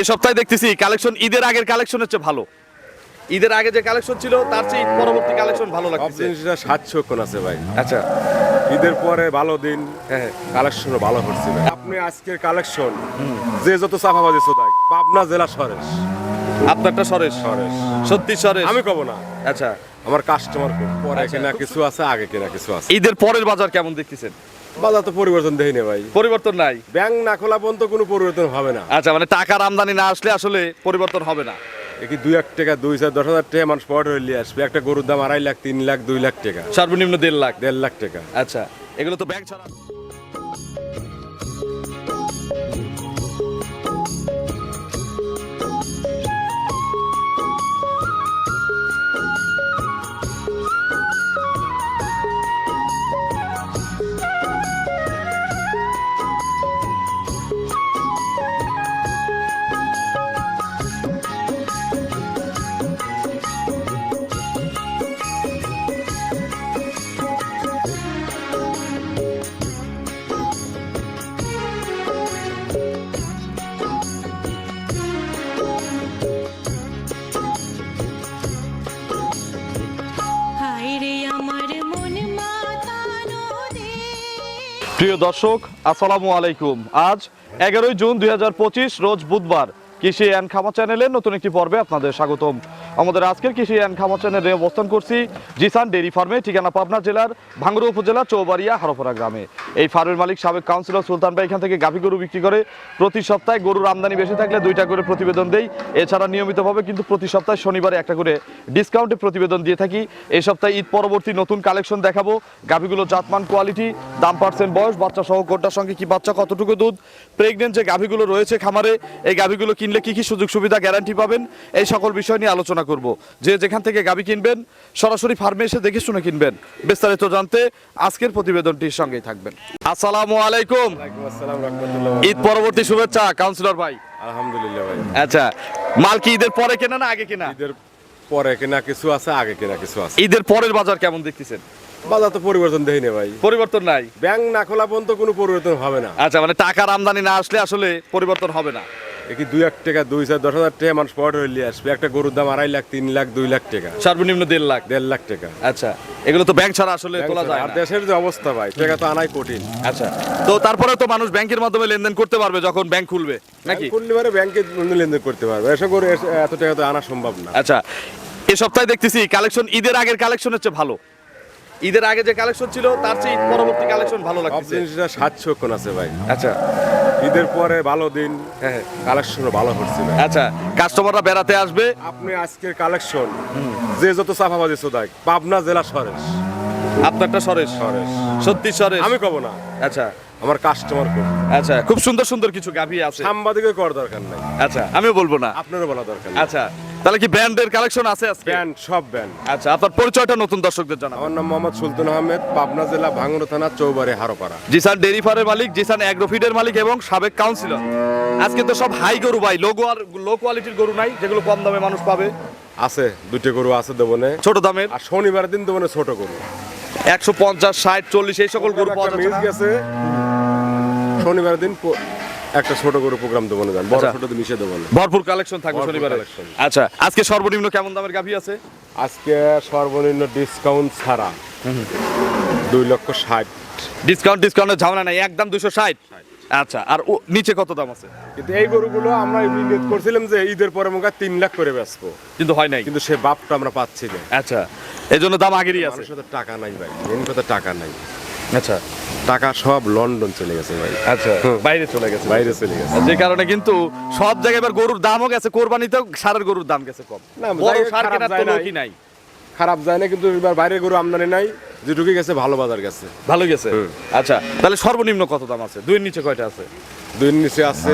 এ সপ্তাহে দেখতেছি কালেকশন ঈদের আগের কালেকশনের চেয়ে ভালো। ঈদের আগে যে কালেকশন ছিল তার চেয়ে ঈদ পরবর্তী কালেকশন ভালো লাগছে জিনিসটা সাতশো কোন আছে ভাই। আচ্ছা। ঈদের পরে ভালো দিন হ্যাঁ কালেকশনও ভালো হচ্ছে ভাই। আপনি আজকের কালেকশন যে যত চাপাবাজি সোদাক পাবনা জেলা সরেশ। আপনারটা সরেশ? সরেশ। সত্যি সরেশ? আমি কব না। আচ্ছা। আমার কাস্টমার পরে আচ্ছা। কেনা কিছু আছে আগে কেনা কিছু আছে। ঈদের পরের বাজার কেমন দেখতেছেন? বাজার তো পরিবর্তন দেই না ভাই। পরিবর্তন নাই? ব্যাংক না খোলা পর্যন্ত কোনো পরিবর্তন হবে না। আচ্ছা মানে টাকার আমদানি না আসলে আসলে পরিবর্তন হবে না। কি দুই এক টাকা দুই চার দশ হাজার টাকা মানুষ পর হইলে আসবে। একটা গরুর দাম আড়াই লাখ তিন লাখ দুই লাখ টাকা। সর্বনিম্ন দেড় লাখ। দেড় লাখ টাকা। আচ্ছা এগুলো তো ব্যাংক ছাড়া প্রিয় দর্শক, আসসালামু আলাইকুম। আজ এগারোই জুন দুই হাজার পঁচিশ, রোজ বুধবার। কৃষি অ্যান্ড খামা চ্যানেলের নতুন একটি পর্বে আপনাদের স্বাগতম। আমাদের আজকের কৃষি অ্যান্ড খামা চ্যানেলে অবস্থান করছি। জিসান ডেরি ফার্মে, ঠিকানা পাবনা জেলার ভাঙ্গুড়া উপজেলা, চৌবাড়িয়া হরপরা গ্রামে। এই ফার্মের মালিক সাবেক কাউন্সিলর সুলতান ভাই এখান থেকে গাভী গরু বিক্রি করে প্রতি সপ্তাহে গরুর আমদানি বেশি থাকলে দুইটা করে প্রতিবেদন দেই। এছাড়া নিয়মিতভাবে কিন্তু প্রতি সপ্তাহে শনিবারে একটা করে ডিসকাউন্টে প্রতিবেদন দিয়ে থাকি। এই সপ্তাহে ঈদ পরবর্তী নতুন কালেকশন দেখাবো। গাভীগুলো জাতমান কোয়ালিটি দাম পার্সেন্ট বয়স বাচ্চা সহ কোনটার সঙ্গে কি বাচ্চা, কতটুকু দুধ প্রেগনেন্ট যে গাভীগুলো রয়েছে খামারে এই গাভীগুলো কিনলে কি কি সুযোগ সুবিধা গ্যারান্টি পাবেন? এই সকল বিষয় নিয়ে আলোচনা করব। যে যেখান থেকে গাভী কিনবেন সরাসরি ফার্মে এসে দেখে শুনে কিনবেন। বিস্তারিত জানতে আজকের প্রতিবেদনটির সঙ্গেই থাকবেন। আসসালামু আলাইকুম। ঈদ পরবর্তী শুভেচ্ছা কাউন্সিলর ভাই। আলহামদুলিল্লাহ ভাই। আচ্ছা মাল কি ঈদের পরে কেনা না আগে কেনা? ঈদের পরে কেনা কিছু আছে আগে কেনা কিছু আছে। ঈদের পরের বাজার কেমন দেখতেছেন? বাজার তো পরিবর্তন দেই না ভাই। পরিবর্তন নাই? ব্যাংক না খোলা পর্যন্ত কোনো পরিবর্তন হবে না। আচ্ছা মানে টাকার আমদানি না আসলে আসলে পরিবর্তন হবে না। কি দুই এক টাকা দুই চার দশ হাজার টাকা মানুষ পর হইলে আসবে। একটা গরুর দাম আড়াই লাখ তিন লাখ দুই লাখ টাকা। সর্বনিম্ন দেড় লাখ। দেড় লাখ টাকা। আচ্ছা এগুলো তো ব্যাংক ছাড়া আসলে তোলা যায় আর দেশের যে অবস্থা ভাই টাকা তো আনাই কঠিন। আচ্ছা তো তারপরে তো মানুষ ব্যাংকের মাধ্যমে লেনদেন করতে পারবে যখন ব্যাংক খুলবে নাকি? পূর্ণিমারে ব্যাংকে লেনদেন করতে পারবে। এসব করে এত টাকা তো আনা সম্ভব না। আচ্ছা এ সপ্তাহে দেখতেছি কালেকশন ঈদের আগের কালেকশন হচ্ছে ভালো। ঈদের আগে যে কালেকশন ছিল তার চেয়ে পরবর্তী কালেকশন ভালো লাগছে জিনিসটা সাতশো কোন আছে ভাই। আচ্ছা। ঈদের পরে ভালো দিন হ্যাঁ কালেকশনও ভালো হচ্ছে ভাই। আচ্ছা কাস্টমাররা বেড়াতে আসবে। আপনি আজকের কালেকশন যে যত চাপাবাজি সোদাক পাবনা জেলা সরেশ। আপনারটা সরেশ? সরেশ। সত্যি সরেশ? আমি কব না। আচ্ছা। আমার কাস্টমার কব। আচ্ছা খুব সুন্দর সুন্দর কিছু গাভী আছে। সাংবাদিকের কর দরকার নাই। আচ্ছা আমিও বলব না। আপনারও বলা দরকার আচ্ছা তাহলে কি ব্যান্ডের কালেকশন আছে আজকে? ব্যান্ড সব ব্যান্ড। আচ্ছা আপনার পরিচয়টা নতুন দর্শকদের আমার নাম মোহাম্মদ সুলতান আহমেদ পাবনা জেলা ভাঙ্গুড়া থানা চৌবাড়ি হারোপাড়া। জিসান ডেরি ফার্মের মালিক জিসান অ্যাগ্রোফিডের মালিক এবং সাবেক কাউন্সিলর। আজকে তো সব হাই গরু ভাই লো আর লো কোয়ালিটির গরু নাই যেগুলো কম দামে মানুষ পাবে। আছে দুটো গরু আছে দেবনে। ছোট দামের। আর শনিবার দিন দেবনে ছোট গরু। একশো পঞ্চাশ ষাট চল্লিশ এই সকল গরু পাওয়া যাচ্ছে গেছে। শনিবার দিন একটা ছোট গরু প্রোগ্রাম দেবো না বড় আচ্ছা। ছোট তো মিশে দেবো না। ভরপুর কালেকশন থাকবে শনিবারে। আচ্ছা আজকে সর্বনিম্ন কেমন দামের গাভী আছে? আজকে সর্বনিম্ন ডিসকাউন্ট ছাড়া দুই লক্ষ ষাট। ডিসকাউন্ট ডিসকাউন্টের ঝামেলা নাই একদম দুশো ষাট। আচ্ছা আর ও নিচে কত দাম আছে? কিন্তু এই গরুগুলো আমরা নিয়ত করছিলাম যে ঈদের পরে মুখা তিন লাখ করে বেচবো। কিন্তু হয় নাই। কিন্তু সে বাপটা আমরা পাচ্ছি না। আচ্ছা এই জন্য দাম আগেরই আছে। টাকা নাই ভাই মেন কথা টাকা নাই। আচ্ছা টাকা সব লন্ডন চলে গেছে ভাই। আচ্ছা। বাইরে চলে গেছে। বাইরে চলে গেছে। যে কারণে কিন্তু সব জায়গায় এবার গরুর দামও গেছে কোরবানিতেও সারের গরুর দাম গেছে কম। না, বড় সার কেনার তো লোকই নাই। খারাপ যায় না কিন্তু এবার বাইরে গরু আমদানি নাই যে ঢুকে গেছে ভালো বাজার গেছে। ভালো গেছে? আচ্ছা তাহলে সর্বনিম্ন কত দাম আছে? দুইয়ের নিচে কয়টা আছে? দুই নিচে আছে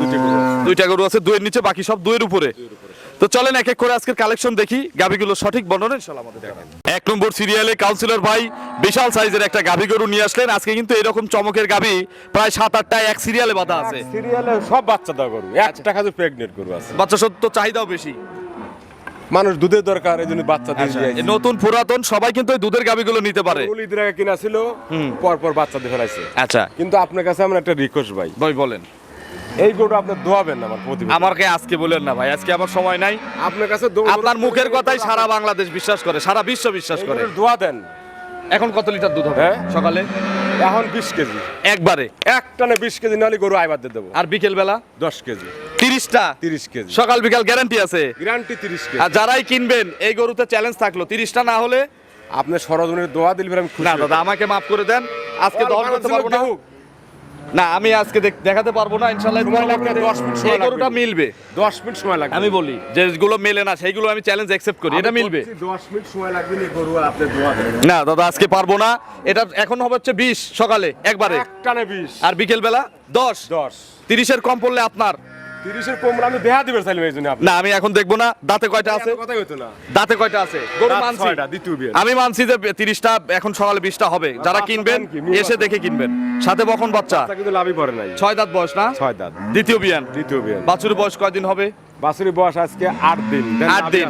দুটি গরু আছে। দুইটা গরু আছে দুইয়ের নিচে বাকি সব দুইয়ের উপরে। তো চলেন এক এক করে আজকের কালেকশন দেখি। গাভিগুলো সঠিক বর্ণনা ইনশাআল্লাহ আমাদের দেখান এক নম্বর সিরিয়ালে কাউন্সিলর ভাই বিশাল সাইজের একটা গাভি গরু নিয়ে আসলেন। আজকে কিন্তু এরকম চমকের গাভি প্রায় সাত আটটা এক সিরিয়ালে বাঁধা আছে। সিরিয়ালে সব বাচ্চা দেওয়া গরু। এক টাকা প্রেগনেন্ট গরু আছে। বাচ্চা সত্য চাহিদাও বেশি। মানুষ দুধের দরকার এই জন্য বাচ্চা দিয়ে আচ্ছা, নতুন পুরাতন সবাই কিন্তু এই দুধের গাভিগুলো নিতে পারে। ঈদের আগে কিনা ছিল পর পর বাচ্চা দিয়ে ফেলাইছে। আচ্ছা। কিন্তু আপনার কাছে আমার একটা রিকোয়েস্ট ভাই। ভাই বলেন। এই গরুটা আপনি দোয়াবেন না আমার প্রতিবেদন। আমাকে আজকে বলেন না ভাই আজকে আমার সময় নাই। আপনার কাছে আপনার মুখের কথাই সারা বাংলাদেশ বিশ্বাস করে সারা বিশ্ব বিশ্বাস করে। দোয়া দেন। এখন কত লিটার দুধ হবে হ্যাঁ? সকালে? এখন বিশ কেজি। একবারে? এক টানে বিশ কেজি নাহলে গরু আইবার দিয়ে দেবো। আর বিকেল বেলা দশ কেজি। তিরিশটা? তিরিশ কেজি। সকাল বিকাল গ্যারান্টি আছে। গ্যারান্টি তিরিশ কেজি। আর যারাই কিনবেন এই গরুতে চ্যালেঞ্জ থাকল তিরিশটা না হলে আপনি সরজনের দোয়া দিলে ফের আমি না দাদা আমাকে মাফ করে দেন। আজকে দহন করতে পারব না। লোক না আমি আজকে দেখ- দেখাতে পারব না ইনশাল্লাহ লাগবে, দশ মিনিট সময় গরুটা মিলবে। দশ মিনিট সময় লাগবে। আমি বলি যেগুলো মেলে না সেইগুলো আমি চ্যালেঞ্জ অ্যাকসেপ্ট করি এটা মিলবে। দশ মিনিট সময় লাগবে না গরু আপনি না দাদা আজকে পারব না। এটা এখন হবে হচ্ছে বিশ সকালে একবারে। এক টানে বিশ। আর বিকেল বেলা দশ। দশ। তিরিশের কম পড়লে আপনার। তিরিশের কম আমি দিবে চাইলাম এই জন্য আপনি না আমি এখন দেখব না। দাঁতে কয়টা আছে? এত কথাই হতো না। দাঁতে কয়টা আছে? গরু মানছি। দ্বিতীয় বিয়ে। আমি মানছি যে তিরিশটা এখন সকালে বিশটা হবে। যারা কিনবেন এসে দেখে কিনবেন। সাথে বখন বাচ্চা। কিন্তু লাভই পড়ে নাই। ছয় দাঁত বয়স না? ছয় দাঁত। দ্বিতীয় বিয়ান দ্বিতীয় বিয়ে। বাছুর বয়স কয়দিন হবে? বাছুরি বয়স আজকে আট দিন। দেন আট দিন।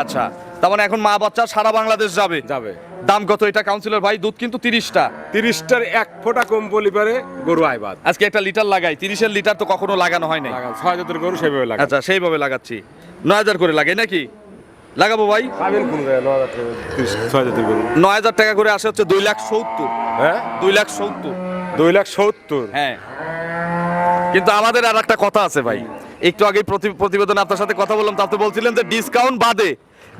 আচ্ছা। তার মানে এখন মা বাচ্চা সারা বাংলাদেশ যাবে। যাবে। দাম কত? এটা কাউন্সিলর ভাই দুধ কিন্তু তিরিশটা। তিরিশটার এক ফোঁটা কম বলি পারে গরু আইবাদ আজকে একটা লিটার লাগাই তিরিশের লিটার তো কখনো লাগানো হয় নাই। ছয় জাতের গরু সেভাবে লাগান আচ্ছা সেইভাবে লাগাচ্ছি। নয় হাজার করে লাগাই নাকি? লাগাবো ভাই। নয় হাজার টাকা ছয় জাতের গরু। নয় হাজার টাকা করে আসে হচ্ছে দুই লাখ সত্তর। হ্যাঁ? দুই লাখ সত্তর। দুই লাখ সত্তর। হ্যাঁ। কিন্তু আমাদের আর একটা কথা আছে ভাই। একটু আগে প্রতিবেদনে আপনার সাথে কথা বললাম তাতে বলছিলেন যে ডিসকাউন্ট বাদে।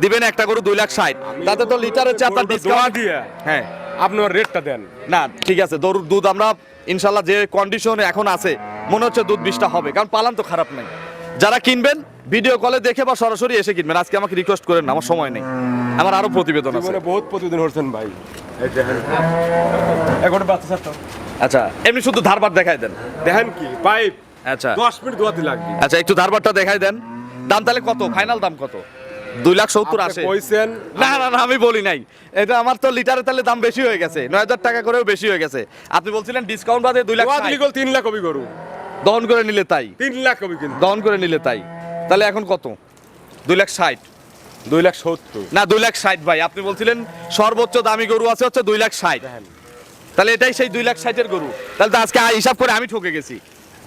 দিবেন একটা করে দুই লাখ ষাট। তাতে তো লিটারের চেয়ে আপনার ডিসকাউন্ট দিয়ে হ্যাঁ। আপনি রেটটা দেন। না ঠিক আছে গরুর দুধ আমরা ইনশাল্লাহ যে কন্ডিশনে এখন আছে মনে হচ্ছে দুধ বিশটা হবে কারণ পালান তো খারাপ নাই। যারা কিনবেন ভিডিও কলে দেখে বা সরাসরি এসে কিনবেন আজকে আমাকে রিকোয়েস্ট করেন আমার সময় নেই। আমার আরও প্রতিবেদন আছে। বহুত প্রতিদিন হচ্ছেন ভাই। এখন বাচ্চা আচ্ছা এমনি শুধু ধারবার দেখাই দেন। দেখেন কি পাইপ। আচ্ছা। দশ মিনিট দোয়াতে লাগবে। আচ্ছা একটু ধারবারটা দেখাই দেন। দাম তাহলে কত? ফাইনাল দাম কত? দুই লাখ সত্তর আসে। কইছেন না না না আমি বলি নাই। এটা আমার তো লিটারে তাহলে দাম বেশি হয়ে গেছে নয় হাজার টাকা করেও বেশি হয়ে গেছে। আপনি বলছিলেন ডিসকাউন্ট বাদে দুই লাখ তিন লাখ কবি গরু দহন করে নিলে তাই। তিন লাখ কবি কিন্তু। দহন করে নিলে তাই। তাহলে এখন কত? দুই লাখ ষাট। দুই লাখ সত্তর। না দুই লাখ ষাট ভাই আপনি বলছিলেন সর্বোচ্চ দামি গরু আছে হচ্ছে দুই লাখ ষাট। তাহলে এটাই সেই দুই লাখ ষাটের গরু। তাহলে তো আজকে হিসাব করে আমি ঠকে গেছি।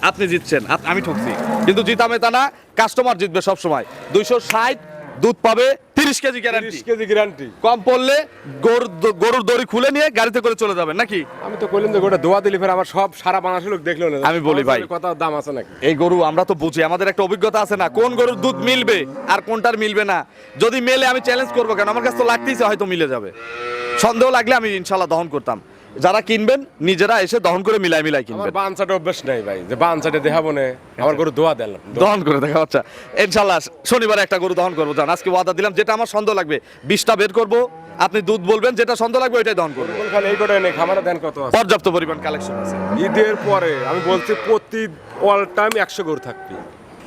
আপনি জিতছেন আমি ঠকছি। কিন্তু জিতামে তা না কাস্টমার জিতবে সবসময়। দুইশো ষাট দুধ পাবে তিরিশ কেজি গ্যারান্টি কেজি গ্যারান্টি কম পড়লে গরুর গরুর দড়ি খুলে নিয়ে গাড়িতে করে চলে যাবেন নাকি? আমি তো যে গোটা দোয়া দিলি ফের আমার সব সারা বাংলাদেশের লোক দেখল না। আমি বলি ভাই। কত দাম আছে নাকি? এই গরু আমরা তো বুঝি আমাদের একটা অভিজ্ঞতা আছে না কোন গরুর দুধ মিলবে আর কোনটার মিলবে না। যদি মেলে আমি চ্যালেঞ্জ করব কেন? আমার কাছে তো লাগতেইছে হয়তো মিলে যাবে। সন্দেহ লাগলে আমি ইনশাল্লাহ দহন করতাম। যারা কিনবেন নিজেরা এসে দহন করে মিলাই মিলাই কিনবেন। বানসাটা অভ্যাস নাই ভাই যে বানসাটা দেখাবো না আমার গরু দোয়া দেন। দহন করে দেখা বাচ্চা ইনশাল্লাহ শনিবার একটা গরু দহন করব জান। আজকে ওয়াদা দিলাম যেটা আমার সন্দেহ লাগবে বিশটা বের করব। আপনি দুধ বলবেন যেটা সন্দেহ লাগবে ওইটাই দহন করব। এই কটাই নেই খামারে দেন কত আছে। পর্যাপ্ত পরিমাণ কালেকশন আছে। ঈদের পরে আমি বলছি প্রতি অল টাইম একশো গরু থাকবে।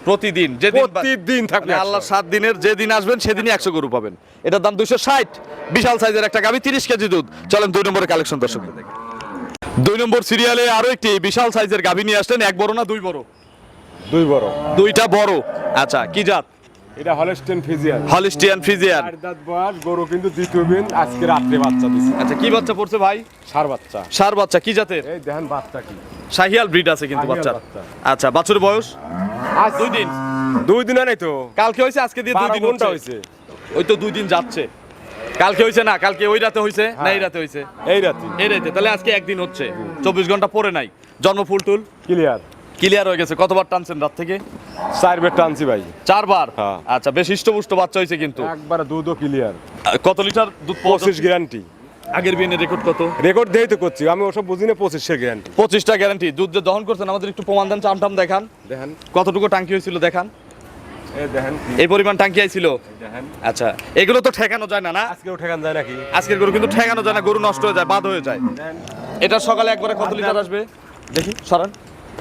প্রতিদিন যেদিন প্রতিদিন থাকবে মানে আল্লাহ সাত দিনের যেদিন আসবেন সেদিনই একশো গরু পাবেন। এটার দাম দুইশো ষাট। বিশাল সাইজের একটা গাভি তিরিশ কেজি দুধ। চলেন দুই নম্বরের কালেকশন দর্শক। দুই নম্বর সিরিয়ালে আরও একটি বিশাল সাইজের গাভি নিয়ে আসলেন। এক বড় না দুই বড়? দুই বড়। দুইটা বড়। আচ্ছা কি জাত? এটা ফিজিয়ান। হলিস্টিয়ান চার দাঁত বয়স গরু কিন্তু দ্বিতীয় দিন আজকে রাত্রে বাচ্চা দিছে। আচ্ছা কি বাচ্চা পড়ছে ভাই? সার বাচ্চা। সার বাচ্চা কি জাতের? এই দেখেন বাচ্চা কি। শাহিয়াল ব্রিড আছে কিন্তু বাচ্চা। আচ্ছা বাছুর বয়স? আজ দুই দিন। দুই দিন নাই তো। কালকে হয়েছে আজকে দিয়ে দুই দিন ঘণ্টা হয়েছে ওই তো দুই দিন যাচ্ছে। কালকে হয়েছে না কালকে ওই রাতে হয়েছে না হ্যাঁ। এই রাতে হয়েছে এই রাতে। এই রাতে তাহলে আজকে একদিন হচ্ছে। চব্বিশ ঘণ্টা পরে নাই। জন্ম ফুল টুল ক্লিয়ার। ক্লিয়ার হয়ে গেছে। কতবার টানছেন রাত থেকে? চার বেড টানছি ভাই। চারবার? হ্যাঁ। আচ্ছা বেশ হৃষ্টপুষ্ট বাচ্চা হয়েছে কিন্তু। একবার দুধও ক্লিয়ার কত লিটার দুধ পঁচিশ গ্যারান্টি আগের বিয়ের রেকর্ড কত? রেকর্ড দিয়েই তো করছি আমি ওসব বুঝি না পঁচিশের গ্যারান্টি পঁচিশটা গ্যারান্টি দুধ যে দহন করছেন আমাদের একটু প্রমাণ দেন চামটাম দেখান। দেখেন। কতটুকু টাঙ্কি হয়েছিল দেখান। এই এই পরিমাণ টাঙ্কি আইছিল? আচ্ছা এগুলো তো ঠেকানো যায় না না? আজকে উঠে গান যায় নাকি? আজকের গরু কিন্তু ঠেকানো যায় না গরু নষ্ট হয়ে যায় বাদ হয়ে যায়। এটা সকালে একবারে কত লিটার আসবে? দেখি সরান।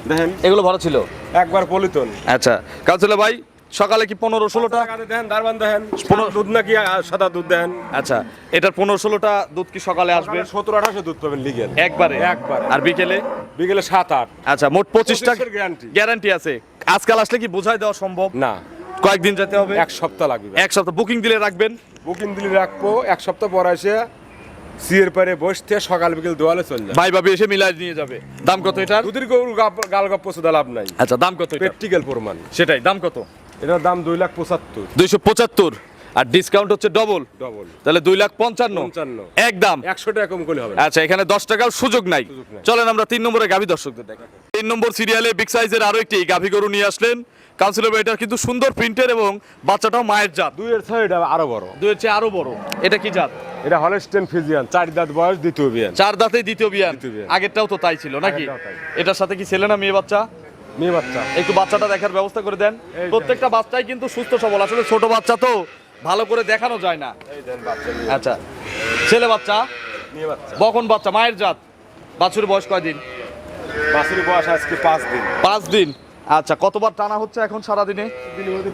দেখেন। এগুলো ভরা ছিল? একবার পলিতন আচ্ছা কাউন্সিলর ভাই সকালে কি পনেরো ষোলোটা? দেখেন দারবান দেখেন। পনেরো- দুধ নাকি সাদা দুধ দেন। আচ্ছা এটার পনেরো ষোলোটা দুধ কি সকালে আসবে? সতেরো আঠাশো দুধ পাবেন লিগেল একবারে? একবার। আর বিকেলে? বিকেলে সাত আট। আচ্ছা মোট পঁচিশটা guarantee। গ্যারান্টি আছে। আজকাল আসলে কি বোঝাই দেওয়া সম্ভব? না। কয়েকদিন যেতে হবে? এক সপ্তাহ লাগবে। এক সপ্তাহ। বুকিং দিলে রাখবেন? বুকিং দিলে রাখব এক সপ্তাহ পর এসে সিয়ের পারে বসতে সকাল বিকেল দোয়ালে চল যায়। ভাই ভাবি এসে মিলাই নিয়ে যাবে। দাম কত এটার? দুধের গাপ- গাল গপ্প সুদা লাভ নাই। আচ্ছা দাম কত প্র্যাকটিক্যাল প্রমাণ। সেটাই দাম কত? এটার দাম দুই লাখ পঁচাত্তর। দুইশো পঁচাত্তর। আর ডিসকাউন্ট হচ্ছে ডবল ডবল তাহলে দুই লাখ পঞ্চান্ন। পঞ্চান্ন। একদম একশো টাকা কম করলে হবে আচ্ছা এখানে দশ টাকার সুযোগ নাই। চলেন আমরা তিন নম্বরে গাভী দর্শকদের দেখাই। তিন নম্বর সিরিয়ালে বিগ সাইজের আরও একটি গাভী গরু নিয়ে আসলেন। কাউন্সিলর এটার কিন্তু সুন্দর প্রিন্টের এবং বাচ্চাটাও মায়ের জাত। দুইয়ের ছয় এটা আরও বড়। দুইয়ের চেয়ে আরও বড়। এটা কি জাত? এটা হলস্টেন ফিজিয়ান চার দাঁত বয়স দ্বিতীয় বিয়ান। চার দাঁতে দ্বিতীয় বিয়ান। আগেরটাও তো তাই ছিল নাকি? এটার সাথে কি ছেলে না মেয়ে বাচ্চা? মেয়ে বাচ্চা। একটু বাচ্চাটা দেখার ব্যবস্থা করে দেন। প্রত্যেকটা বাচ্চাই কিন্তু সুস্থ সবল। আসলে ছোট বাচ্চা তো ভালো করে দেখানো যায় না। আচ্ছা। ছেলে বাচ্চা। বকন বাচ্চা মায়ের জাত। বাছুর বয়স কয়দিন? বাছুরের বয়স আজকে পাঁচ দিন। পাঁচ দিন। আচ্ছা কতবার টানা হচ্ছে এখন সারা দিনে দিনের মধ্যে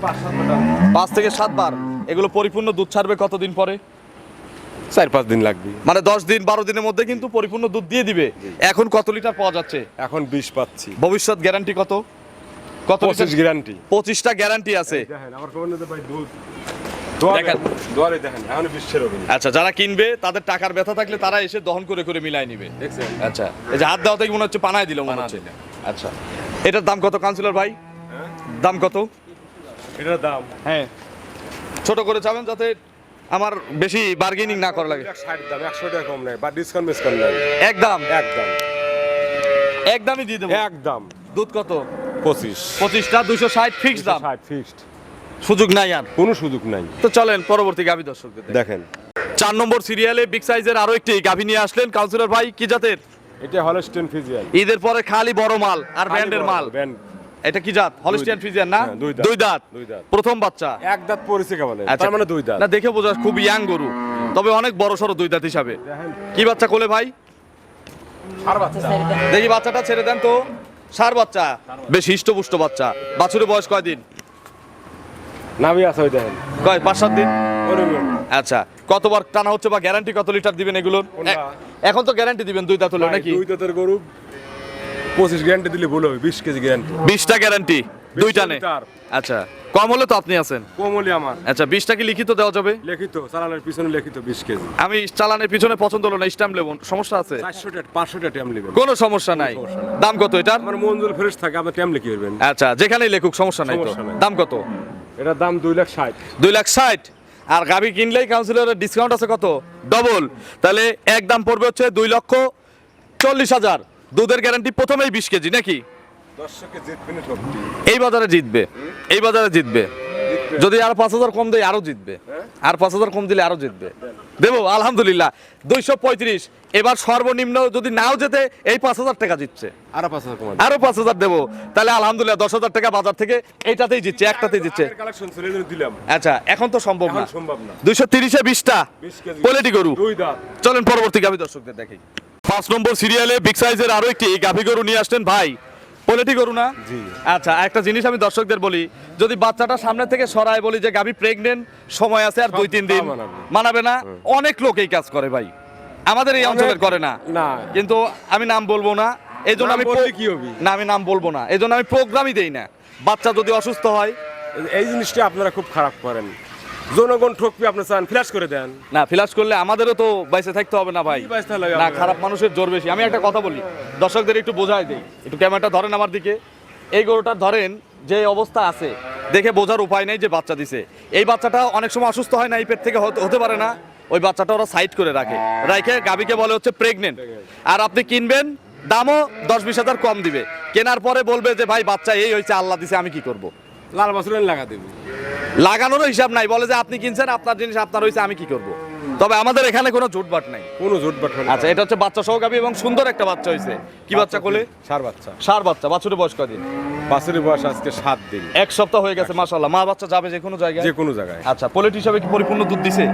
পাঁচ থেকে সাতবার। এগুলো পরিপূর্ণ দুধ ছাড়বে কতদিন পরে? চার পাঁচ দিন লাগবে। মানে দশ দিন বারো দিনের মধ্যে কিন্তু পরিপূর্ণ দুধ দিয়ে দিবে। এখন কত লিটার পাওয়া যাচ্ছে? এখন বিষ পাচ্ছি। ভবিষ্যৎ গ্যারান্টি কত? কত পঁচিশ গ্যারান্টি। পঁচিশটা গ্যারান্টি আছে। আচ্ছা যারা কিনবে তাদের টাকার ব্যথা থাকলে তারা এসে দহন করে করে মিলাই নিবে। দেখছেন? আচ্ছা এই যে হাত দেওয়াতেই মনে হচ্ছে পানায় দিল মনে হচ্ছে। আচ্ছা। এটার দাম কত কাউন্সিলর ভাই? হ্যাঁ? দাম কত? এটার দাম। হ্যাঁ। ছোট করে চাবেন যাতে আমার বেশি বার্গেনিং না করা লাগে। ষাট দাম একশো টাকা কম নেই বা ডিসকাউন্ট মিসকাউন্ট নেই একদম। একদম। একদমই দিয়ে দেবো। একদম। দুধ কত? পঁচিশ। পঁচিশটা দুইশো ষাট ফিক্স দাম। ষাট ফিক্সড সুযোগ নাই আর। কোনো সুযোগ নাই। তো চলেন পরবর্তী গাভী দর্শকদের দেখেন। চার নম্বর সিরিয়ালে বিগ সাইজের আরও একটি গাভী নিয়ে আসলেন। কাউন্সিলর ভাই কি জাতের? এটা হলস্টেন ফিজিয়ান ঈদের পরে খালি বড় মাল আর ব্র্যান্ডের মাল। এটা কি জাত? হলিস্টিয়ান ফ্রিজিয়ান না? হ্যাঁ, দুই দাঁত। দুই দাঁত। প্রথম বাচ্চা। এক দাঁত পড়েছে কেবল আচ্ছা। তার মানে দুই দাঁত। না দেখে বোঝা খুব ইয়াং গরু। তবে অনেক বড় সড়ো দুই দাঁত হিসাবে। কি বাচ্চা কোলে ভাই? আর বাচ্চা। দেখি বাচ্চাটা ছেড়ে দেন তো। সার বাচ্চা। বেশ হিষ্টপুষ্ট বাচ্চা। বাছুরের বয়স কয়দিন? নামি আছে ওই দেখেন। কয় পাঁচ সাত দিন। আচ্ছা। কতবার টানা হচ্ছে বা গ্যারান্টি কত লিটার দিবেন কোনটা? এখন তো গ্যারান্টি দিবেন দুই দাঁত হলো নাকি? দুই দাঁতের গরু পঁচিশ গ্যারান্টি দিলে ভুল হবে বিশ কেজি গ্যারান্টি বিশটা গ্যারান্টি দুই টানে। আচ্ছা কম হলে তো আপনি আছেন। কোমলি আমার। আচ্ছা বিশটা কি লিখিত দেওয়া যাবে? লিখিত চালানের পিছনে লিখিত বিশ কেজি। আমি চালানের পিছনে পছন্দ হলো না স্ট্যাম্প লেবন সমস্যা আছে? চারশো টাকা পাঁচশো টাকা ট্যাম লিখবেন কোনো সমস্যা নাই। দাম কত এটার? আমার মঞ্জুর ফ্রেশ থাকে আপনি ট্যাম লিখে দেবেন আচ্ছা যেখানেই লেখুক সমস্যা নাই তো। দাম কত? এটার দাম দুই লাখ ষাট। দুই লাখ ষাট। আর গাভি কিনলেই কাউন্সিলরের ডিসকাউন্ট আছে কত? ডবল তাহলে এক দাম পড়বে হচ্ছে দুই লক্ষ চল্লিশ হাজার। দুধের গ্যারান্টি প্রথমেই বিশ কেজি নাকি? এই বাজারে জিতবে। এই বাজারে জিতবে। যদি আর পাঁচ হাজার কম দেয় আরও জিতবে। আর পাঁচ হাজার কম দিলে আরও জিতবে। দেবো আলহামদুলিল্লাহ। দুইশো পঁয়ত্রিশ। এবার সর্বনিম্ন যদি নাও যেতে এই পাঁচ হাজার টাকা জিতছে। আরও পাঁচ হাজার আরও পাঁচ হাজার দেবো। তাহলে আলহামদুলিল্লাহ দশ হাজার টাকা বাজার থেকে এইটাতেই জিতছে একটাতেই জিতছে। দিলাম। আচ্ছা এখন তো সম্ভব না। সম্ভব না। দুইশো তিরিশে বিশটা। বিশ কোয়ালিটি গরু। চলেন পরবর্তী গাভী দর্শকদের দেখি পাঁচ নম্বর সিরিয়ালে বিগ সাইজের আরও একটি গাভী গরু নিয়ে আসলেন ভাই। পোলেটি গরু না? জি। আচ্ছা একটা জিনিস আমি দর্শকদের বলি যদি বাচ্চাটা সামনে থেকে সরায় বলি যে গাভী প্রেগনেন্ট সময় আছে আর দুই তিন দিন। মানাবে। না? অনেক লোক এই কাজ করে ভাই। আমাদের এই অঞ্চলের করে না। না। কিন্তু আমি নাম বলব না। এই জন্য আমি কি হবে? না আমি নাম বলব না। এই জন্য আমি প্রোগ্রামই দেই না। বাচ্চা যদি অসুস্থ হয় এই জিনিসটা আপনারা খুব খারাপ করেন। জনগণ ঠকবি আপনি চান ফ্ল্যাশ করে দেন। না ফ্লাশ করলে আমাদেরও তো বাইসে থাকতে হবে না ভাই। না খারাপ মানুষের জোর বেশি। আমি একটা কথা বলি দর্শকদের একটু বোঝাই দেই। একটু ক্যামেরাটা ধরেন আমার দিকে। এই গরুটা ধরেন যে অবস্থা আছে দেখে বোঝার উপায় নেই যে বাচ্চা দিছে। এই বাচ্চাটা অনেক সময় অসুস্থ হয় না এই পেট থেকে হতে- হতে পারে না। ওই বাচ্চাটা ওরা সাইড করে রাখে। রাখে গাবিকে বলে হচ্ছে প্রেগনেন্ট আর আপনি কিনবেন দামও দশ বিশ হাজার কম দিবে। কেনার পরে বলবে যে ভাই বাচ্চা এই হয়েছে আল্লাহ দিছে আমি কি করব। লাল বছর লাগা দেবে লাগানোরও হিসাব নাই। বলে যে আপনি কিনছেন আপনার জিনিস আপনার হয়েছে আমি কি করব। তবে আমাদের এখানে কোনো জুটবাট নাই। কোনো জোট বাট আচ্ছা এটা হচ্ছে বাচ্চা সহ গাভী এবং সুন্দর একটা বাচ্চা হয়েছে কি বাচ্চা কোলে? সার বাচ্চা। সার বাচ্চা। বাছুরের বয়স কদিন বাছুরের বয়স আজকে সাত দিন। এক সপ্তাহ হয়ে গেছে মাশাল্লাহ মা বাচ্চা যাবে যে কোনো জায়গায়? যে কোনো জায়গায়। আচ্ছা পোলেট হিসাবে কি পরিপূর্ণ দুধ দিছে?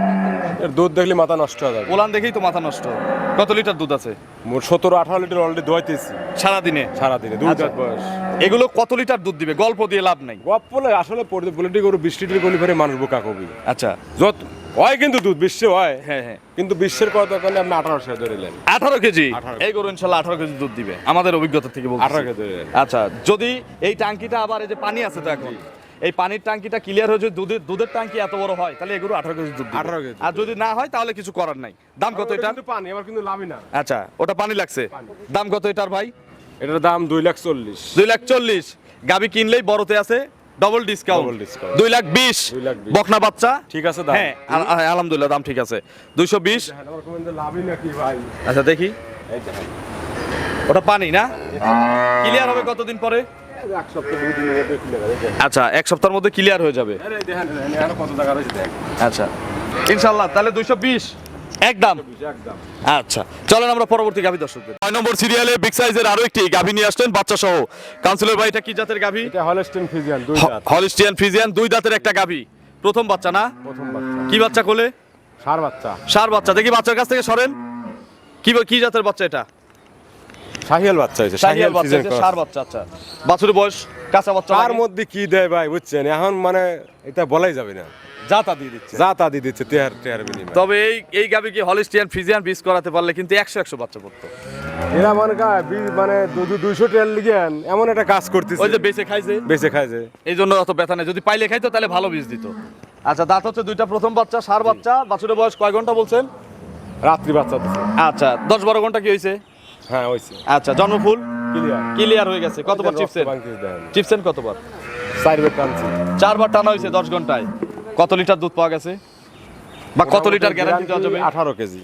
এর দুধ দেখলে মাথা নষ্ট হয়ে যাবে। ওলান দেখেই তো মাথা নষ্ট। কত লিটার দুধ আছে? মোট সতেরো আঠারো লিটার অলরেডি দোয়াইতেছি সারাদিনে? সারাদিনে দুই। দাঁত বয়স। এগুলো কত লিটার দুধ দিবে? গল্প দিয়ে লাভ নাই। বলে আসলে পোলিটি গরু বিশ লিটার গলি ফেরে মানুষ বোকা কবি। আচ্ছা। যত হয় কিন্তু দুধ বিশ্বে হয়। হ্যাঁ হ্যাঁ। কিন্তু বিশ্বের কথা কারণে আপনি আঠারোশো ধরিলেন আঠারো কেজি? 18 এই গরু ইনশাল্লাহ আঠারো কেজি দুধ দিবে। আমাদের অভিজ্ঞতা থেকে বলছি আঠারো কেজি আচ্ছা যদি এই টাঙ্কিটা আবার এই যে পানি আছে তো এখন? এই পানির ট্যাঙ্কিটা ক্লিয়ার হয়ে যদি দুধের দুধের ট্যাঙ্কি এত বড় হয় তাহলে এগুলো আঠারো কেজি দুধ। 18 কেজি। আর যদি না হয় তাহলে কিছু করার নাই। দাম কত এটা পানি আমার কিন্তু লাভই না। আচ্ছা ওটা পানি লাগছে। দাম কত এটার ভাই? এটার দাম দুই লাখ চল্লিশ। দুই লাখ চল্লিশ। গাবি কিনলেই বড়তে আছে ডবল ডিসকাউন্ট। দুই লাখ বিশ। বকনা বাচ্চা। ঠিক আছে হ্যাঁ আল- আল- আলহামদুলিল্লাহ দাম ঠিক আছে। দুইশো বিশ। আচ্ছা দেখি। ওটা পানি না? ক্লিয়ার হবে কতদিন পরে? আচ্ছা এক সপ্তাহের মধ্যে ক্লিয়ার হয়ে যাবে। আচ্ছা। ইনশাল্লাহ তাহলে দুইশো বিশ? একদম? আচ্ছা চলেন আমরা পরবর্তী গাভী দর্শকদের। ছয় নম্বর সিরিয়ালে বিগ সাইজের আরও একটি গাভী নিয়ে আসলেন বাচ্চা সহ কাউন্সিলর ভাই এটা কি জাতের গাভী? এটা হলস্টেন ফিজিয়ান দুই দাঁত হলিস্টিয়ান ফ্রিজিয়ান দুই দাঁতের একটা গাভী। প্রথম বাচ্চা না? প্রথম বাচ্চা। কি বাচ্চা কোলে? সার বাচ্চা। সার বাচ্চা। দেখি বাচ্চার কাছ থেকে সরেন। কি কি জাতের বাচ্চা এটা? শাহিয়াল বাচ্চা হয়েছে শাহিয়াল বাচ্চা সার বাচ্চা আচ্ছা। বয়স কাঁচা বাচ্চা তার মধ্যে কি দেয় ভাই বুঝছেন? এখন মানে এটা বলাই যাবে না। যা দিয়ে দিচ্ছে। যা দিয়ে দিচ্ছে তেহার তেহার বিনিময়। তবে এই এই গাভী কি হলিস্টিয়ান ফ্রিজিয়ান বীজ করাতে পারলে কিন্তু একশো একশো বাচ্চা পড়তো। এরা মনে কর বি- মানে দুইশো টেল লিগেন এমন একটা কাজ করতেছে। ওই যে বেঁচে খাইছে? বেঁচে যে এই জন্য অত ব্যথা নেই। যদি পাইলে খাইতো তাহলে ভালো বীজ দিত। আচ্ছা দাঁত হচ্ছে দুইটা প্রথম বাচ্চা সার বাচ্চা। বাছুরের বয়স কয় ঘণ্টা বলছেন? রাত্রি বাচ্চা আচ্ছা দশ বারো ঘণ্টা কি হয়েছে হ্যাঁ হয়েছে আচ্ছা জন্মফুল? ক্লিয়ার ক্লিয়ার হয়ে গেছে। কতবার চিপসেন চিপসেন কতবার? চার বের টানছি। চারবার টানা হয়েছে দশ ঘন্টায়। কত লিটার দুধ পাওয়া গেছে? বা কত লিটার গ্যারান্টি দেওয়া যাবে? আঠারো কেজি।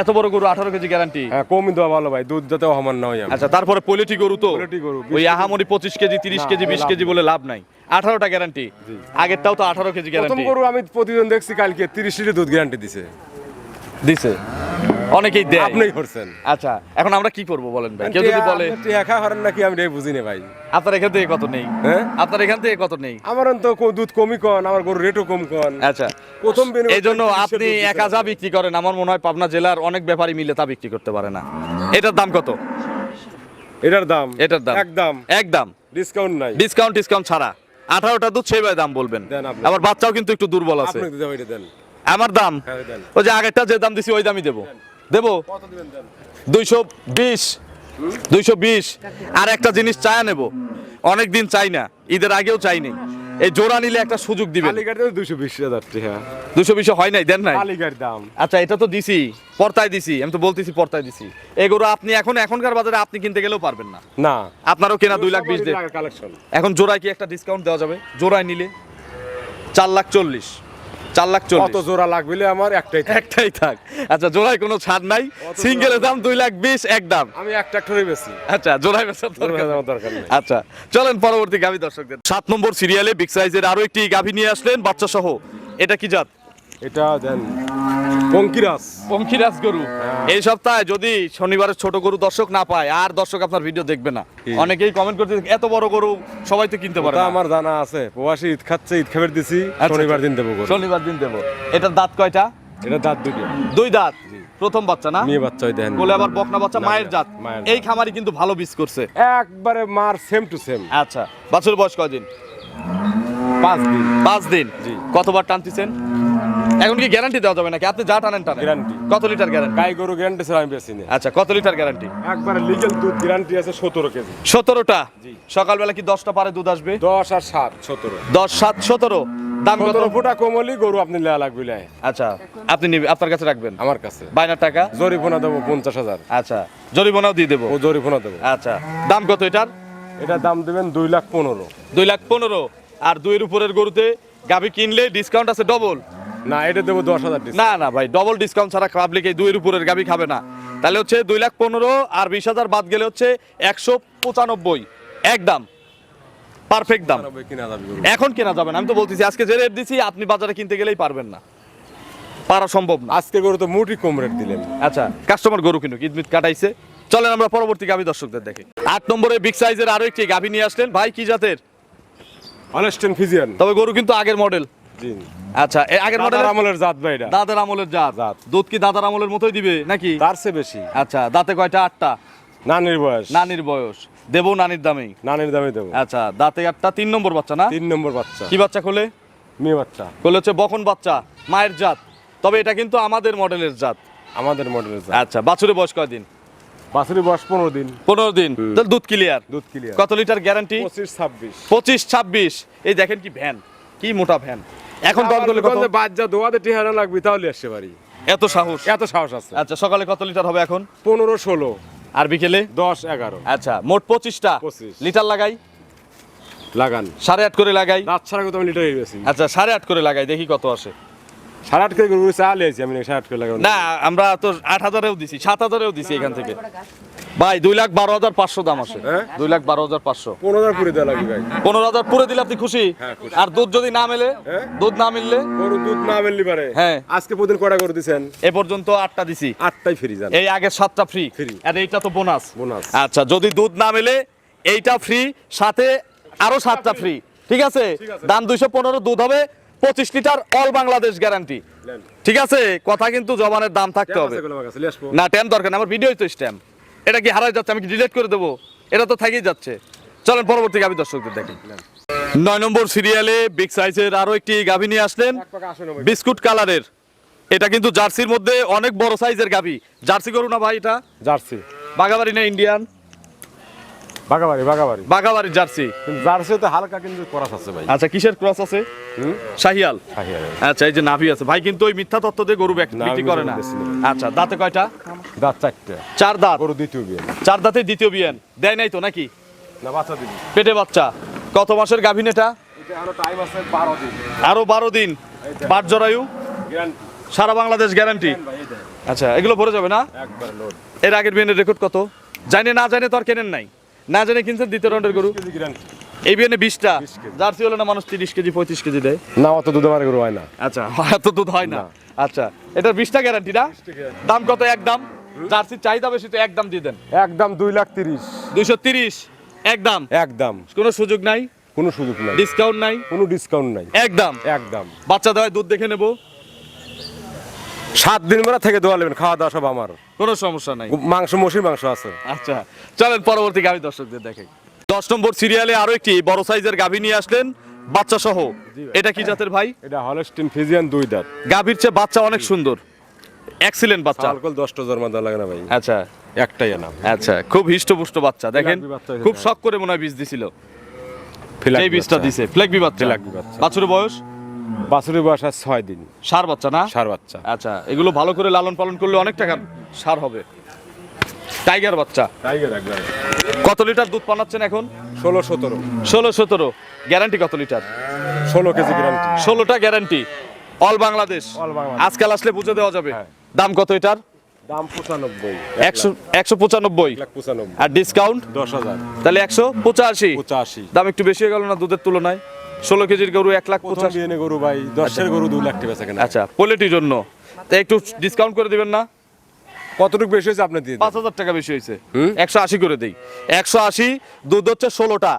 এত বড় গরু আঠারো কেজি গ্যারান্টি হ্যাঁ কমই দেওয়া ভালো ভাই। দুধ যাতে অহমান না হয় আচ্ছা তারপরে পোলেটি গরু তো? পোলেটি গরু, ওই আহামরি পঁচিশ কেজি তিরিশ কেজি বিশ কেজি বলে লাভ নাই। আঠারোটা গ্যারান্টি আগেরটাও তো আঠারো কেজি প্রথম গ্যারান্টি গরু আমি প্রতিদিন দেখছি কালকে তিরিশ লিটার দুধ গ্যারান্টি দিছে। দিছে? অনেকেই দেয়। আপনি করছেন। আচ্ছা এখন আমরা কি করব বলেন ভাই? কেউ যদি বলে একা হরেন নাকি? আমি এটাই বুঝি না ভাই। আপনার এখান থেকে কত নেই? হ্যাঁ? আপনার এখান থেকে কত নেই? আমার তো কো- দুধ কমই কন আমার গরু রেটও কম কন। আচ্ছা। প্রথম এই জন্য আপনি একা যা বিক্রি করেন আমার মনে হয় পাবনা জেলার অনেক ব্যাপারী মিলে তা বিক্রি করতে পারে না। এটার দাম কত? এটার দাম। এটার দাম। একদম। একদম। ডিসকাউন্ট নাই। ডিসকাউন্ট ডিসকাউন্ট ছাড়া। আঠারোটা দুধ সেইভাবে দাম বলবেন। আবার বাচ্চাও কিন্তু একটু দুর্বল আছে। আমার দাম? হ্যাঁ ওই যে আগেরটা যে দাম দিছি ওই দামই দেবো। দেবো? দুইশো বিশ। দুইশো বিশ। আর একটা জিনিস চায়া নেব। অনেক দিন চাই না। ঈদের আগেও চাইনি এই জোড়া নিলে একটা সুযোগ দিবেন। দুশো বিশ হাজার টাকা। দুশো বিশে হয় নাই? দেন নাই? দাম। আচ্ছা এটা তো দিছি। পর্তায় দিছি। আমি তো বলতেছি পর্তায় দিছি। এগুলো আপনি এখন এখনকার বাজারে আপনি কিনতে গেলেও পারবেন না। না। আপনারও কেনা দুই লাখ বিশ এখন জোড়ায় কি একটা ডিসকাউন্ট দেওয়া যাবে? জোড়ায় নিলে চার লাখ চল্লিশ। চার লাখ কত চল্লিশ জোড়া লাগবে আমার একটাই একটাই থাক। আচ্ছা জোড়ায় কোনো ছাড় নাই। সিঙ্গেলের দাম দুই লাখ বিশ এক দাম। আমি এক ট্রাক্টরে বেশি। আচ্ছা জোড়ায় বেচার দরকার দরকার আচ্ছা চলেন পরবর্তী গাভী দর্শকদের। সাত নম্বর সিরিয়ালে বিগ সাইজের আরও একটি গাভী নিয়ে আসলেন বাচ্চা সহ এটা কি জাত? এটা দেন। পঙ্কিরাস পঙ্খিরাজ গরু। এই সপ্তাহে যদি শনিবারের ছোট গরু দর্শক না পায় আর দর্শক আপনার ভিডিও দেখবে না। অনেকেই কমেন্ট করতে এত বড় গরু সবাই তো কিনতে পারে আমার জানা আছে। প্রবাসী ঈদ খাচ্ছে ঈদ খাবার দিছি আচ্ছা, শনিবার দিন দেবো শনিবার দিন দেবো। এটার দাঁত কয়টা? এটা দাঁত দুটি। দুই দাঁত? প্রথম বাচ্চা না? মেয়ে বাচ্চা দেন বলে আবার বকনা বাচ্চা মায়ের জাত। এই খামারি কিন্তু ভালো বীজ করছে। একবারে মার সেম টু সেম আচ্ছা বাছুর বয়স কয়দিন? পাঁচ দিন। পাঁচ দিন? জি। কতবার টানতেছেন? এখন কি গ্যারান্টি দেওয়া যাবে নাকি? আপনি যা টানেন টানেন। Guarantee। কত লিটার গ্যারান্টি গাই গরু গ্যারান্টি ছাড়া আমি বেশি না আচ্ছা কত লিটার গ্যারান্টি একবারে লিগেল দুধ গ্যারান্টি আছে সতেরো কেজি। সতেরোটা? জি। সকালবেলা কি দশটা পারে দুধ আসবে? দশ আর সাত সতেরো। দশ সাত সতেরো। দাম কত? ফুটা কোমলি গরু আপনি লেয়া লাগবে লেয়। আচ্ছা আপনি নিবে আপনার কাছে রাখবেন? আমার কাছে। বাইনার টাকা? জরিফোনা দেবো পঞ্চাশ হাজার। আচ্ছা জরিমানাও দিয়ে দেবো? ও জরিফোনা দেবো। আচ্ছা দাম কত এটার? এটার দাম দেবেন দুই লাখ পনেরো। দুই লাখ পনেরো। আর দুইয়ের উপরের গরুতে গাভি কিনলে ডিসকাউন্ট আছে ডবল না এটা দেবো দশ হাজার না না ভাই ডবল ডিসকাউন্ট ছাড়া পাবলিক এই দুইয়ের উপরের গাভি খাবে না। তাহলে হচ্ছে দুই লাখ পনেরো আর বিশ হাজার বাদ গেলে হচ্ছে একশো পঁচানব্বই। একদম পারফেক্ট দাম। এখন কেনা যাবে না। আমি তো বলতেছি আজকে যে রেট দিছি আপনি বাজারে কিনতে গেলেই পারবেন না। পারা সম্ভব না। আজকে গরু তো মুটি কম রেট দিলেন। আচ্ছা কাস্টমার গরু কিনুক ঈদ কাটাইছে। চলেন আমরা পরবর্তী গাভী দর্শকদের দেখি। আট নম্বরে বিগ সাইজের আরও একটি গাভী নিয়ে আসলেন। ভাই কি জাতের? অনেস্টেন ফিজিয়ান তবে গরু কিন্তু আগের মডেল জি। আচ্ছা এ আগের মডেল আমলের জাত ভাই এটা। দাদার আমলের জাত। জাত। দুধ কি দাদার আমলের মতোই দিবে নাকি? তার চেয়ে বেশি। আচ্ছা দাঁতে কয়টা? আটটা? নানির বয়স। নানির বয়স। দেবো নানির দামেই? নানির দামে দেবো। আচ্ছা দাঁতে আটটা তিন নম্বর বাচ্চা না? তিন নম্বর বাচ্চা। কি বাচ্চা খোলে? মেয়ে বাচ্চা। খোলে হচ্ছে বখন বাচ্চা মায়ের জাত। তবে এটা কিন্তু আমাদের মডেলের জাত। আমাদের মডেলের জাত। আচ্ছা বাছুরে বয়স কয়দিন? বাছুরি বয়স পনেরো দিন। পনেরো দিন। তাহলে দুধ ক্লিয়ার দুধ ক্লিয়ার কত লিটার গ্যারান্টি পঁচিশ ছাব্বিশ। পঁচিশ ছাব্বিশ। এই দেখেন কি ভ্যান। কি মোটা ভ্যান। এখন দর করলে কত? বাচ্চা দোয়াতে টিহারা লাগবে তাহলে আসতে পারি এত সাহস। এত সাহস আছে। আচ্ছা সকালে কত লিটার হবে এখন? পনেরো ষোলো। আর বিকেলে? দশ এগারো। আচ্ছা মোট পঁচিশটা। 25 লিটার লাগাই? লাগান। সাড়ে আট করে লাগাই? রাত ছাড়া কত লিটার আচ্ছা সাড়ে আট করে লাগাই দেখি কত আসে। সাড়ে আট করে গরু চা লিয়েছি আমি সাড়ে আট করে লাগাবো। না আমরা তো আট হাজারেও দিছি সাত হাজারেও দিছি এখান থেকে। ভাই দুই লাখ বারো হাজার পাঁচশো দাম আসে হ্যাঁ? দুই লাখ বারো হাজার পাঁচশো। পনেরো হাজার করে দেওয়া লাগবে ভাই। পনেরো হাজার পুরে দিলে আপনি খুশি? হ্যাঁ, আর দুধ যদি না মেলে? হ্যাঁ? দুধ না মিললে? গরু দুধ না মেললি পারে। হ্যাঁ। আজকে প্রতিদিন কটা করে দিচ্ছেন এ পর্যন্ত আটটা দিছি। আটটাই ফ্রি যান এই আগের সাতটা ফ্রি। Free। আর এইটা তো বোনাস। বোনাস। আচ্ছা যদি দুধ না মেলে এইটা ফ্রি সাথে আরও সাতটা ফ্রি। ঠিক আছে। দাম দুইশো পনেরো দুধ হবে পঁচিশ লিটার অল বাংলাদেশ গ্যারান্টি। ঠিক আছে? কথা কিন্তু জবানের দাম থাকতে হবে। না ট্যাম দরকার আমার ভিডিওই তো স্ট্যাম্প এটা কি হারাই যাচ্ছে? আমি কি ডিলিট করে দেবো? এটা তো থেকেই যাচ্ছে। চলেন পরবর্তী গাভী দর্শকদের দেখি। নয় নম্বর সিরিয়ালে বিগ সাইজের আরও একটি গাভী নিয়ে আসলেন। বিস্কুট কালারের। এটা কিন্তু জার্সির মধ্যে অনেক বড় সাইজের গাভী। জার্সি গরু না ভাই এটা? জার্সি। বাগাবাড়ি না ইন্ডিয়ান বাগাবাড়ি বাগাবাড়ি। বাগাবাড়ির জার্সি। কিন্তু জার্সিতে হালকা কিন্তু করাস আছে ভাই। আচ্ছা কিসের ক্রস আছে? শাহিয়াল। আচ্ছা এই যে নাভি আছে। ভাই কিন্তু ওই মিথ্যা তত্ত্ব দিয়ে গরু বিক্রি করে না। আচ্ছা দাঁতে কয়টা? দাঁত চারটে। চার দাঁত। গরু দ্বিতীয় বিয়ে। চার দাঁতে দ্বিতীয় বিয়ান দেয় নাই তো নাকি? না বাচ্চা দিবি। পেটে বাচ্চা। কত মাসের গাভিন এটা আরও টাইম আছে বারো দিন। আরও দিন। জরায়ু? গ্যারান্টি সারা বাংলাদেশ গ্যারান্টি। আচ্ছা এগুলো ভরে যাবে না? একবার লোড এর আগের বিয়ানের রেকর্ড কত? জানে না জানে তো আর কেনেন নাই। না জানে কিনছেন দ্বিতীয় রাউন্ডের গরু? এই বিয়ানে বিশটা? জার্সি হলে না মানুষ তিরিশ কেজি পঁয়ত্রিশ কেজি দেয়? না অত দুধ আমার গরু হয় না। আচ্ছা এত দুধ হয় না। না। আচ্ছা এটার বিশটা গ্যারান্টি না? দাম কত একদম জার্সির চাহিদা বেশি তো একদম দিয়ে দেন। একদম দুই লাখ তিরিশ। দুইশো তিরিশ একদম একদম কোনো সুযোগ নাই? কোনো সুযোগ নাই। ডিসকাউন্ট নাই? কোনো ডিসকাউন্ট নাই। একদম একদম বাচ্চা দেওয়ায় দুধ দেখে নেব। সাত দিন বেলা থেকে দোয়া নেবেন খাওয়া দাওয়া সব আমার। কোনো সমস্যা নাই। মাংস মসির মাংস আছে। আচ্ছা চলেন পরবর্তী গাভী দর্শকদের দেখে দশ নম্বর সিরিয়ালে আরও একটি বড় সাইজের গাভী নিয়ে আসলেন বাচ্চা সহ এটা কি জাতের ভাই? এটা হলস্টিন ফিজিয়ান দুই দাঁত। গাভীর চেয়ে বাচ্চা অনেক সুন্দর। এক্সিলেন্ট বাচ্চা। চালকল দশটা জন্ম দেওয়া লাগে না ভাই। আচ্ছা। একটাই আনা আচ্ছা খুব হিষ্টপুষ্ট বাচ্চা। দেখেন। খুব শখ করে মনে হয় বীজ দিছিল। এই বীজটা দিছে ফ্লেগবি বাচ্চা। ফ্লেগবি বাচ্চা। বাছুরের বয়স? বাছুরের বয়স আছে ছয় দিন। সার বাচ্চা না? সার বাচ্চা। আচ্ছা এগুলো ভালো করে লালন পালন করলে অনেক টাকা সার হবে। টাইগার বাচ্চা। টাইগার একবার কত লিটার দুধ পানাচ্ছেন এখন? ষোলো সতেরো। ষোলো সতেরো। গ্যারান্টি কত লিটার? ষোলো কেজি গ্যারান্টি। ষোলোটা গ্যারান্টি। অল বাংলাদেশ। আজকাল আসলে বুঝে দেওয়া যাবে। হ্যাঁ। দাম কত এটার? দাম পঁচানব্বই। একশো একশো পঁচানব্বই। আর ডিসকাউন্ট দশ হাজার। তাহলে একশো পঁচাশি। পঁচাশি। দাম একটু বেশি হয়ে গেল না দুধের তুলনায়? ষোলো কেজির গরু এক লাখ পঁচাশি গরু ভাই দশের গরু দুই লাখ টাকা কেনা। আচ্ছা পোলেটির জন্য। তা একটু ডিসকাউন্ট করে দিবেন না? কতটুকু বেশি হয়েছে আপনি দিয়ে পাঁচ হাজার টাকা বেশি হয়েছে। একশো আশি করে দিই। একশো আশি দুধ হচ্ছে ষোলোটা।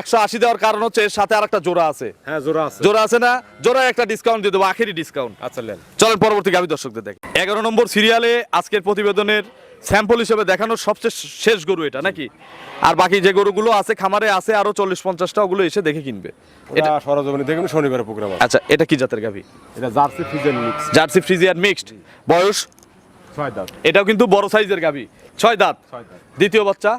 একশো আশি দেওয়ার কারণ হচ্ছে এর সাথে আর একটা জোড়া আছে। হ্যাঁ জোড়া আছে। জোড়া আছে না? জোড়া একটা ডিসকাউন্ট দিয়ে দেবো আখেরি ডিসকাউন্ট আচ্ছা লেন চলেন পরবর্তী গাভী দর্শকদের দেখে। এগারো নম্বর সিরিয়ালে আজকের প্রতিবেদনের স্যাম্পল হিসেবে দেখানোর সবচেয়ে শেষ গরু এটা নাকি? আর বাকি যে গরুগুলো আছে খামারে আছে আরও চল্লিশ পঞ্চাশটা ওগুলো এসে দেখে কিনবে। এটা সরজমিনে দেখুন শনিবার প্রোগ্রাম আচ্ছা এটা কি জাতের গাভী? এটা Jersey mix. Jersey Friesian mixed. বয়স? ছয় দাঁত। এটাও কিন্তু বড় সাইজের গাভী। ছয় দাঁত। দ্বিতীয় বাচ্চা?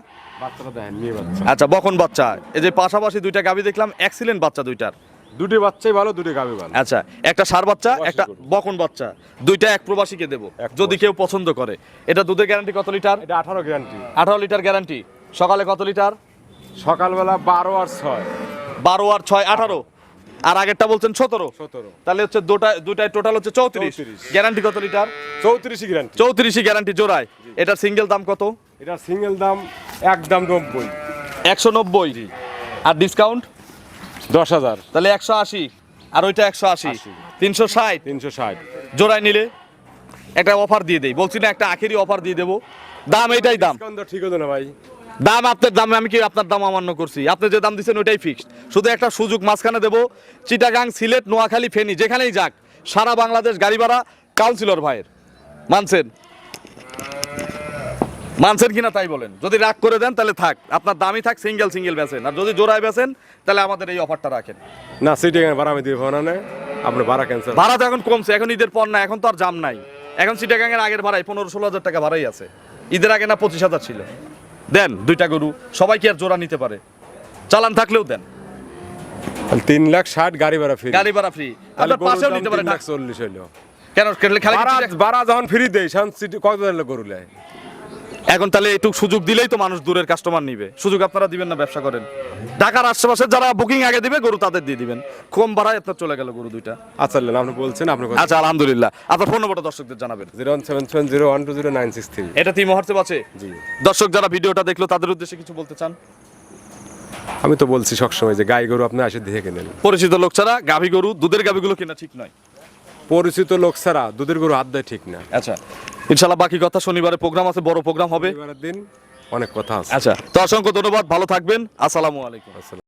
বাচ্চাটা দেখেন বাচ্চা। আচ্ছা বকন বাচ্চা। এই যে পাশাপাশি দুইটা গাভী দেখলাম এক্সিলেন্ট বাচ্চা দুইটার। দুটি বাচ্চাই ভালো দুটি গাবে ভালো। আচ্ছা একটা সার বাচ্চা একটা বকন বাচ্চা। দুইটা এক প্রবাসীকে দেবো যদি কেউ পছন্দ করে। এটা দুধের গ্যারান্টি কত লিটার? এটা আঠারো গ্যারান্টি আঠারো লিটার গ্যারান্টি সকালে কত লিটার? সকালবেলা বারো আর ছয়। বারো আর ছয় আঠারো। আর আগেরটা বলছেন সতেরো। সতেরো। তাহলে হচ্ছে দুটা দুটায় টোটাল হচ্ছে চৌত্রিশ। 34 গ্যারান্টি কত লিটার? চৌত্রিশই গ্যারান্টি চৌত্রিশই গ্যারান্টি জোড়ায়। এটার সিঙ্গেল দাম কত? এটার সিঙ্গেল দাম একদম নব্বই। একশো নব্বই। আর ডিসকাউন্ট দশ হাজার। তাহলে একশো আশি। আর ওইটা একশো আশি। তিনশো ষাট। তিনশো ষাট। জোড়ায় নিলে একটা অফার দিয়ে দেই। বলছি না একটা আখেরি অফার দিয়ে দেবো। দাম এইটাই দাম। ঠিক হতো না ভাই। দাম আপনার দামে আমি কি আপনার দাম অমান্য করছি? আপনি যে দাম দিচ্ছেন ওইটাই ফিক্সড শুধু একটা সুযোগ মাঝখানে দেবো। চিটাগাং সিলেট নোয়াখালী ফেনি যেখানেই যাক সারা বাংলাদেশ গাড়ি ভাড়া কাউন্সিলর ভাইয়ের। মানছেন? মানছেন কিনা তাই বলেন। যদি রাগ করে দেন তাহলে থাক। আপনার দামই থাক সিঙ্গেল সিঙ্গেল বেচেন। আর যদি জোড়ায় বেচেন তাহলে আমাদের এই অফারটা রাখেন। না সিটি ভাড়া আমি ভাড়া নেই আপনি ভাড়া ক্যান্সেল ভাড়া তো এখন কমছে এখন ঈদের পর না এখন তো আর জাম নাই। এখন চিটাগাং এর আগের ভাড়াই পনেরো ষোলো হাজার টাকা ভাড়াই আছে। ঈদের আগে না পঁচিশ হাজার ছিল। দেন দুইটা গরু সবাই কি আর জোড়া নিতে পারে? চালান থাকলেও দেন। তিন লাখ ষাট গাড়ি ভাড়া ফ্রি গাড়ি ভাড়া ফ্রি আপনার পাশেও নিতে পারে চল্লিশ হইল। কেন ভাড়া যখন ফ্রি দেয় সান সিটি কত গরু নেয় এখন তাহলে একটু সুযোগ দিলেই তো মানুষ দূরের কাস্টমার নিবে। সুযোগ আপনারা দিবেন না ব্যবসা করেন। ঢাকার আশেপাশে যারা বুকিং আগে দিবে গরু তাদের দিয়ে দিবেন। কম ভাড়ায় আপনার চলে গেল গরু দুইটা। আচ্ছা আপনি বলছেন আপনি আচ্ছা আলহামদুলিল্লাহ। আপনার ফোন নম্বরটা দর্শকদের জানাবেন। Zero one seven seven zero one two zero nine six three. এটা তিন মুহূর্তে আছে? জি। দর্শক যারা ভিডিওটা দেখল তাদের উদ্দেশ্যে কিছু বলতে চান? আমি তো বলছি সবসময় যে গাই গরু আপনি আসে দেখে নেন। পরিচিত লোক ছাড়া গাভী গরু দুধের গাভীগুলো কেনা ঠিক নয়। পরিচিত লোক ছাড়া দুধের গরু হাত দেয় ঠিক না। আচ্ছা। ইনশাল্লাহ বাকি কথা শনিবারে প্রোগ্রাম আছে বড় প্রোগ্রাম হবে। দিন অনেক কথা আছে। আচ্ছা তো অসংখ্য ধন্যবাদ ভালো থাকবেন। আসসালামু আলাইকুম। আসসালাম।